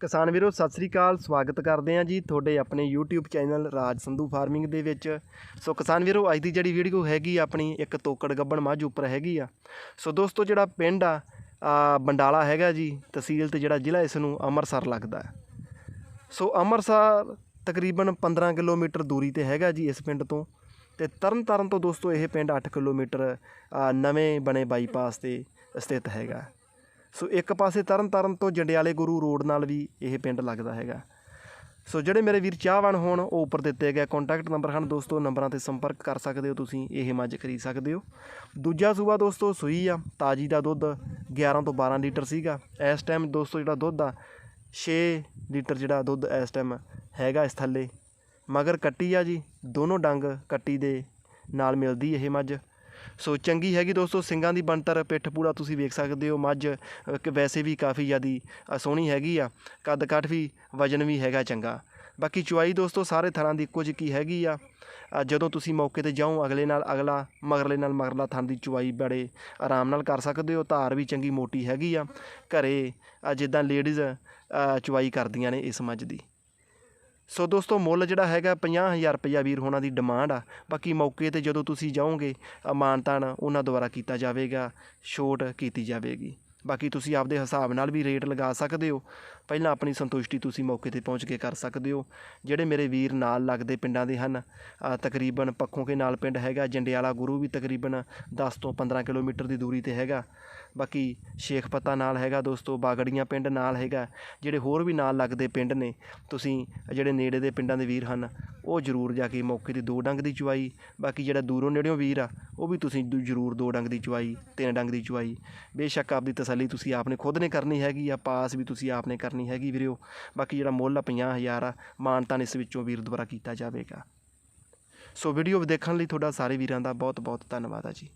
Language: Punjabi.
ਕਿਸਾਨ ਵੀਰੋ, ਸਤਿ ਸ੍ਰੀ ਅਕਾਲ, ਸਵਾਗਤ ਕਰਦੇ ਹਾਂ ਜੀ ਤੁਹਾਡੇ ਆਪਣੇ YouTube channel Raj Sandhu farming ਦੇ ਵਿੱਚ। ਸੋ ਕਿਸਾਨ ਵੀਰੋ, ਅੱਜ ਦੀ ਜਿਹੜੀ ਵੀਡੀਓ ਹੈਗੀ ਆ, ਆਪਣੀ ਇੱਕ ਤੋਕੜ ਗੱਬਣ ਮੱਝ ਉੱਪਰ ਹੈਗੀ ਆ। ਸੋ ਦੋਸਤੋ, ਜਿਹੜਾ ਪਿੰਡ ਆ ਬੰਡਾਲਾ ਹੈਗਾ ਜੀ, ਤਹਿਸੀਲ ਤੇ ਜਿਹੜਾ ਜ਼ਿਲ੍ਹਾ ਇਸ ਨੂੰ ਅੰਮ੍ਰਿਤਸਰ ਲੱਗਦਾ ਹੈ। ਸੋ ਅੰਮ੍ਰਿਤਸਰ ਤਕਰੀਬਨ 15 ਕਿਲੋਮੀਟਰ ਦੂਰੀ ਤੇ ਹੈਗਾ ਜੀ ਇਸ ਪਿੰਡ ਤੋਂ। ਤੇ ਤਰਨਤਾਰਨ ਤੋਂ ਦੋਸਤੋ, ਇਹ ਪਿੰਡ 8 ਕਿਲੋਮੀਟਰ ਨਵੇਂ ਬਣੇ ਬਾਈਪਾਸ ਤੇ ਸਥਿਤ ਹੈਗਾ। ਸੋ ਇੱਕ ਪਾਸੇ ਤਰਨ ਤਰਨਤਾਰਨ ਤੋਂ ਜੰਡਿਆਲੇ ਗੁਰੂ ਰੋਡ ਨਾਲ ਵੀ ਇਹ ਪਿੰਡ ਲੱਗਦਾ ਹੈਗਾ। ਸੋ ਜਿਹੜੇ ਮੇਰੇ ਵੀਰ ਚਾਹਵਾਨ ਹੋਣ, ਉਹ ਉੱਪਰ ਦਿੱਤੇ ਗਏ ਕੰਟੈਕਟ ਨੰਬਰ ਹਨ। ਦੋਸਤੋ, ਨੰਬਰਾਂ ਤੇ ਸੰਪਰਕ ਕਰ ਸਕਦੇ ਹੋ ਤੁਸੀਂ, ਇਹ ਮੱਝ ਖਰੀਦ ਸਕਦੇ ਹੋ। ਦੂਜਾ ਸੂਬਾ ਦੋਸਤੋ, ਸੂਈ ਆ, ਤਾਜੀ ਦਾ ਦੁੱਧ 11 ਤੋਂ 12 ਲੀਟਰ ਸੀਗਾ। ਇਸ ਟਾਈਮ ਦੋਸਤੋ, ਜਿਹੜਾ ਦੁੱਧ ਆ 6 ਲੀਟਰ ਜਿਹੜਾ ਦੁੱਧ ਇਸ ਟਾਈਮ ਹੈਗਾ ਇਸ ਥੱਲੇ। ਮਗਰ ਕੱਟੀ ਆ ਜੀ, ਦੋਨੋਂ ਡੰਗ ਕੱਟੀ ਦੇ ਨਾਲ ਮਿਲਦੀ ਇਹ ਮੱਝ। ਸੋ ਚੰਗੀ ਹੈਗੀ ਦੋਸਤੋ ਸਿੰਘਾਂ ਦੀ ਬਣਤਰ ਪਿੱਠ ਪੂਰਾ ਤੁਸੀਂ ਵੇਖ ਸਕਦੇ ਹੋ। ਮੱਝ ਅ, ਵੈਸੇ ਵੀ ਕਾਫੀ ਜ਼ਿਆਦੀ ਸੋਹਣੀ ਹੈਗੀ ਆ। ਕੱਦ ਕੱਠ ਵੀ ਵਜਨ ਵੀ ਹੈਗਾ ਚੰਗਾ। ਬਾਕੀ ਚੁਆਈ ਦੋਸਤੋ ਸਾਰੇ ਥਰਾਂ ਦੀ ਇੱਕੋ ਜਿਹੀ ਹੈਗੀ ਆ। ਜਦੋਂ ਤੁਸੀਂ ਮੌਕੇ ਤੇ ਜਾਓ ਅਗਲੇ ਨਾਲ ਅਗਲਾ ਮਗਰਲੇ ਨਾਲ ਮਗਰਲਾ ਥਣ ਦੀ ਚੁਆਈ ਬੜੇ ਆਰਾਮ ਨਾਲ ਕਰ ਸਕਦੇ ਹੋ। ਧਾਰ ਵੀ ਚੰਗੀ ਮੋਟੀ ਹੈਗੀ ਆ। ਘਰੇ ਜਿੱਦਾਂ ਲੇਡੀਜ਼ ਚੁਆਈ ਕਰਦੀਆਂ ਨੇ ਇਸ ਮੱਝ ਦੀ। ਸੋ ਦੋਸਤੋ ਮੁੱਲ ਜਿਹੜਾ ਹੈਗਾ 50000 ਰੁਪਇਆ ਵੀਰ ਹੋਣਾ ਦੀ ਡਿਮਾਂਡ ਆ। ਬਾਕੀ ਮੌਕੇ ਤੇ ਜਦੋਂ ਤੁਸੀਂ ਜਾਓਗੇ ਅ, ਮਾਨਤਾਨ ਉਹਨਾਂ ਦੁਆਰਾ ਕੀਤਾ ਜਾਵੇਗਾ ਛੋਟ ਕੀਤੀ ਜਾਵੇਗੀ। ਬਾਕੀ ਤੁਸੀਂ ਆਪਦੇ ਹਿਸਾਬ ਨਾਲ ਵੀ ਰੇਟ ਲਗਾ ਸਕਦੇ ਹੋ। ਪਹਿਲਾਂ ਆਪਣੀ ਸੰਤੁਸ਼ਟੀ ਤੁਸੀਂ ਮੌਕੇ ਤੇ ਪਹੁੰਚ ਕੇ ਕਰ ਸਕਦੇ ਹੋ। ਜਿਹੜੇ ਮੇਰੇ ਵੀਰ ਨਾਲ ਲੱਗਦੇ ਪਿੰਡਾਂ ਦੇ ਹਨ ਤਕਰੀਬਨ ਪੱਖੋਂ ਕੇ ਨਾਲ ਪਿੰਡ ਹੈਗਾ, ਜੰਡਿਆਲਾ ਗੁਰੂ ਵੀ ਤਕਰੀਬਨ 10 ਤੋਂ 15 ਕਿਲੋਮੀਟਰ ਦੀ ਦੂਰੀ ਤੇ ਹੈਗਾ। ਬਾਕੀ ਸ਼ੇਖ ਪਤਾ ਨਾਲ ਹੈਗਾ ਦੋਸਤੋ, ਬਾਗੜੀਆਂ ਪਿੰਡ ਨਾਲ ਹੈਗਾ। ਜਿਹੜੇ ਹੋਰ ਵੀ ਨਾਲ ਲੱਗਦੇ ਪਿੰਡ ਨੇ, ਤੁਸੀਂ ਜਿਹੜੇ ਨੇੜੇ ਦੇ ਪਿੰਡਾਂ ਦੇ ਵੀਰ ਹਨ ਉਹ ਜ਼ਰੂਰ ਜਾ ਕੇ ਮੌਕੇ ਤੇ ਦੋ ਡੰਗ ਦੀ ਚਵਾਈ ਬਾਕੀ ਜਿਹੜਾ ਦੂਰੋਂ ਨੇੜਿਓਂ ਵੀਰ ਆ, ਉਹ ਵੀ ਤੁਸੀਂ ਦੂ- ਜ਼ਰੂਰ ਦੋ ਡੰਗ ਦੀ ਚਵਾਈ ਤਿੰਨ ਡੰਗ ਦੀ ਚਵਾਈ ਬੇਸ਼ੱਕ ਆਪਦੀ ਤਸੱਲੀ ਤੁਸੀਂ ਆਪਨੇ ਖੁਦ ਨੇ ਕਰਨੀ ਹੈਗੀ ਆ, ਪਾਸ ਵੀ ਤੁਸੀਂ ਆਪਨੇ ਕਰਨੀ ਹੈਗੀ ਵੀਰਿਓ ਬਾਕੀ ਜਿਹੜਾ ਮੁੱਲ ਆ 50000 ਆ, ਮਾਨਤਾਨ ਇਸ ਵਿੱਚੋਂ ਵੀਰ ਦੁਆਰਾ ਕੀਤਾ ਜਾਵੇਗਾ। ਸੋ ਵੀਡੀਓ ਦੇਖਣ ਲਈ ਤੁਹਾਡਾ ਸਾਰੇ ਵੀਰਾਂ ਦਾ ਬਹੁਤ ਬਹੁਤ ਧੰਨਵਾਦ ਆ ਜੀ।